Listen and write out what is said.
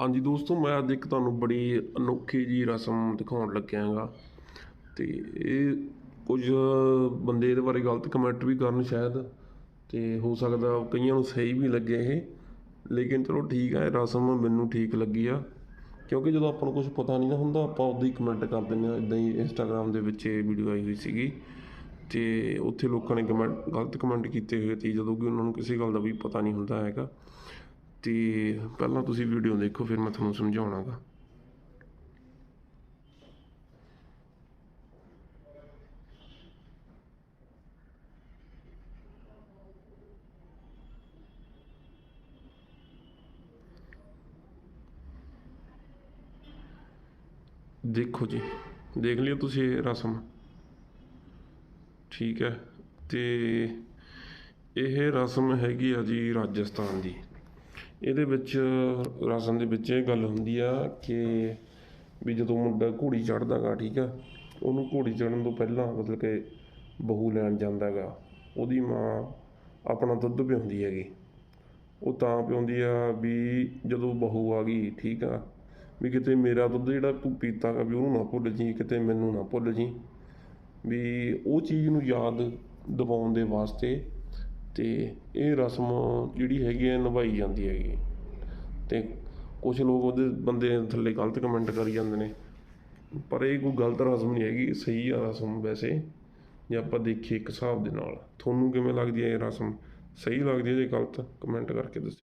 ਹਾਂਜੀ ਦੋਸਤੋ, ਮੈਂ ਅੱਜ ਇੱਕ ਤੁਹਾਨੂੰ ਬੜੀ ਅਨੋਖੀ ਜੀ ਰਸਮ ਦਿਖਾਉਣ ਲੱਗਿਆ ਹੈਗਾ। ਤੇ ਇਹ ਕੁਝ ਬੰਦੇ ਇਹਦੇ ਬਾਰੇ ਗਲਤ ਕਮੈਂਟ ਵੀ ਕਰਨ ਸ਼ਾਇਦ, ਤੇ ਹੋ ਸਕਦਾ ਕਈਆਂ ਨੂੰ ਸਹੀ ਵੀ ਲੱਗੇ ਇਹ। ਲੇਕਿਨ ਚਲੋ ਠੀਕ ਆ, ਇਹ ਰਸਮ ਮੈਨੂੰ ਠੀਕ ਲੱਗੀ ਆ। ਕਿਉਂਕਿ ਜਦੋਂ ਆਪਾਂ ਨੂੰ ਕੁਝ ਪਤਾ ਨਹੀਂ ਨਾ ਹੁੰਦਾ, ਆਪਾਂ ਉਦਾਂ ਹੀ ਕਮੈਂਟ ਕਰ ਦਿੰਦੇ ਆ ਇਦਾਂ ਹੀ ਇੰਸਟਾਗ੍ਰam ਦੇ ਵਿੱਚ ਇਹ ਵੀਡੀਓ ਆਈ ਹੋਈ ਸੀਗੀ। ਤੇ ਉੱਥੇ ਲੋਕਾਂ ਨੇ ਕਮੈਂਟ ਗਲਤ ਕਮੈਂਟ ਕੀਤੇ ਹੋਏ ਸੀ ਜਦੋਂ ਕਿ ਉਹਨਾਂ ਨੂੰ ਕਿਸੇ ਗੱਲ ਦਾ ਵੀ ਪਤਾ ਨਹੀਂ ਹੁੰਦਾ ਹੈਗਾ। ਤੇ ਪਹਿਲਾਂ ਤੁਸੀਂ ਵੀਡੀਓ ਦੇਖੋ, ਫਿਰ ਮੈਂ ਤੁਹਾਨੂੰ ਸਮਝਾਉਣਾਗਾ। ਦੇਖੋ ਜੀ, ਦੇਖ ਲਿਓ ਤੁਸੀਂ ਇਹ ਰਸਮ। ਠੀਕ ਹੈ, ਤੇ ਇਹ ਰਸਮ ਹੈਗੀ ਆ ਜੀ ਰਾਜਸਥਾਨ ਦੀ। ਇਹਦੇ ਵਿੱਚ ਰਸਮ ਦੇ ਵਿੱਚ ਇਹ ਗੱਲ ਹੁੰਦੀ ਆ ਕਿ ਵੀ ਜਦੋਂ ਮੁੰਡਾ ਘੋੜੀ ਚੜ੍ਹਦਾਗਾ ਠੀਕ ਆ, ਉਹਨੂੰ ਘੋੜੀ ਚੜ੍ਹਨ ਤੋਂ ਪਹਿਲਾਂ ਮਤਲਬ ਕਿ ਬਹੂ ਲੈਣ ਜਾਂਦਾਗਾ ਉਹਦੀ ਮਾਂ ਆਪਣਾ ਦੁੱਧ ਪਿਆਉਂਦੀ ਹੈਗੀ। ਉਹ ਤਾਂ ਪਿਆਉਂਦੀ ਆ ਵੀ ਜਦੋਂ ਬਹੂ ਆ ਗਈ, ਠੀਕ ਆ, ਵੀ ਕਿਤੇ ਮੇਰਾ ਦੁੱਧ ਜਿਹੜਾ ਤੂੰ ਪੀਤਾਗਾ ਵੀ ਉਹਨੂੰ ਨਾ ਭੁੱਲ ਜੀ ਕਿਤੇ ਮੈਨੂੰ ਨਾ ਭੁੱਲ ਜੀ ਵੀ ਉਹ ਚੀਜ਼ ਨੂੰ ਯਾਦ ਦਿਵਾਉਣ ਦੇ ਵਾਸਤੇ ਅਤੇ ਇਹ ਰਸਮ ਜਿਹੜੀ ਹੈਗੀ ਹੈ ਨਿਭਾਈ ਜਾਂਦੀ ਹੈਗੀ। ਅਤੇ ਕੁਛ ਲੋਕ ਉਹਦੇ ਬੰਦੇ ਥੱਲੇ ਗਲਤ ਕਮੈਂਟ ਕਰੀ ਜਾਂਦੇ ਨੇ। ਪਰ ਇਹ ਕੋਈ ਗਲਤ ਰਸਮ ਨਹੀਂ ਹੈਗੀ, ਸਹੀ ਆ ਰਸਮ ਵੈਸੇ। ਜੇ ਆਪਾਂ ਦੇਖੀਏ ਇੱਕ ਹਿਸਾਬ ਦੇ ਨਾਲ, ਤੁਹਾਨੂੰ ਕਿਵੇਂ ਲੱਗਦੀ ਹੈ ਇਹ ਰਸਮ? ਸਹੀ ਲੱਗਦੀ ਹੈ ਜੇ ਗਲਤ? ਕਮੈਂਟ ਕਰਕੇ ਦੱਸੋ